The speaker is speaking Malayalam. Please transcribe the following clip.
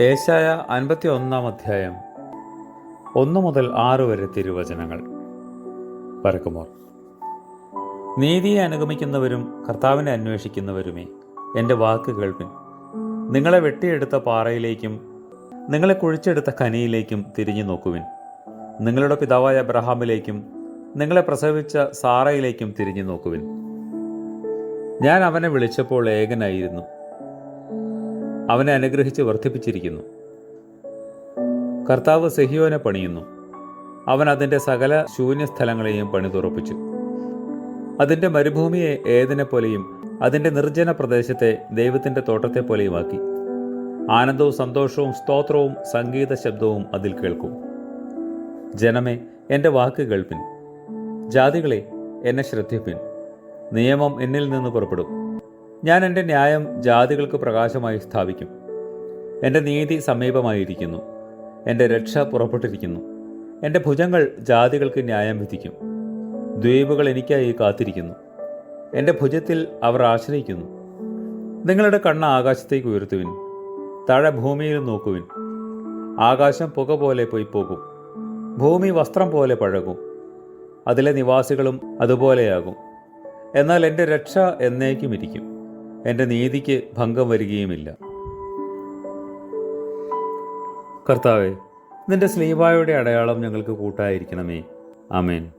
ഏശായ അൻപത്തി ഒന്നാം അധ്യായം ഒന്നു മുതൽ ആറ് വരെ തിരുവചനങ്ങൾ. പരക്കുമോർ. നീതിയെ അനുഗമിക്കുന്നവരും കർത്താവിനെ അന്വേഷിക്കുന്നവരുമേ എന്റെ വാക്ക് കേൾപ്പിൻ നിങ്ങളെ വെട്ടിയെടുത്ത പാറയിലേക്കും നിങ്ങളെ കുഴിച്ചെടുത്ത കനിയിലേക്കും തിരിഞ്ഞു നോക്കുവിൻ. നിങ്ങളുടെ പിതാവായ അബ്രഹാമിലേക്കും നിങ്ങളെ പ്രസവിച്ച സാറയിലേക്കും തിരിഞ്ഞു നോക്കുവിൻ. ഞാൻ അവനെ വിളിച്ചപ്പോൾ ഏകനായിരുന്നു. അവനെ അനുഗ്രഹിച്ച് വർദ്ധിപ്പിച്ചിരിക്കുന്നു. കർത്താവ് സെഹിയോനെ പണിയുന്നു. അവൻ അതിന്റെ സകല ശൂന്യസ്ഥലങ്ങളെയും പണിതുറപ്പിച്ചു. അതിന്റെ മരുഭൂമിയെ ഏതിനെ പോലെയും അതിന്റെ നിർജന പ്രദേശത്തെ ദൈവത്തിന്റെ തോട്ടത്തെ പോലെയുമാക്കി. ആനന്ദവും സന്തോഷവും സ്തോത്രവും സംഗീത ശബ്ദവും അതിൽ കേൾക്കും. ജനമേ എന്റെ വാക്ക് കേൾപ്പിൻ. ജാതികളെ എന്നെ ശ്രദ്ധിപ്പിൻ. നിയമം എന്നിൽ നിന്ന് പുറപ്പെടും. ഞാൻ എന്റെ ന്യായം ജാതികൾക്ക് പ്രകാശമായി സ്ഥാപിക്കും. എന്റെ നീതി സമീപമായിരിക്കുന്നു. എന്റെ രക്ഷ പുറപ്പെട്ടിരിക്കുന്നു. എന്റെ ഭുജങ്ങൾ ജാതികൾക്ക് ന്യായം വിധിക്കും. ദ്വീപുകൾ എനിക്കായി കാത്തിരിക്കുന്നു. എന്റെ ഭുജത്തിൽ അവർ ആശ്രയിക്കുന്നു. നിങ്ങളുടെ കണ്ണ് ആകാശത്തേക്ക് ഉയർത്തുവിൻ. താഴെ ഭൂമിയിൽ നോക്കുവിൻ. ആകാശം പുക പോലെ പോയി പോകും. ഭൂമി വസ്ത്രം പോലെ പഴകും. അതിലെ നിവാസികളും അതുപോലെയാകും. എന്നാൽ എന്റെ രക്ഷ എന്നേക്കും ഇരിക്കും എന്റെ നീതിക്ക് ഭംഗം വരികയുമില്ല. കർത്താവെ നിന്റെ സ്ലീവായുടെ അടയാളം ഞങ്ങൾക്ക് കൂട്ടായിരിക്കണമേ. ആമേൻ.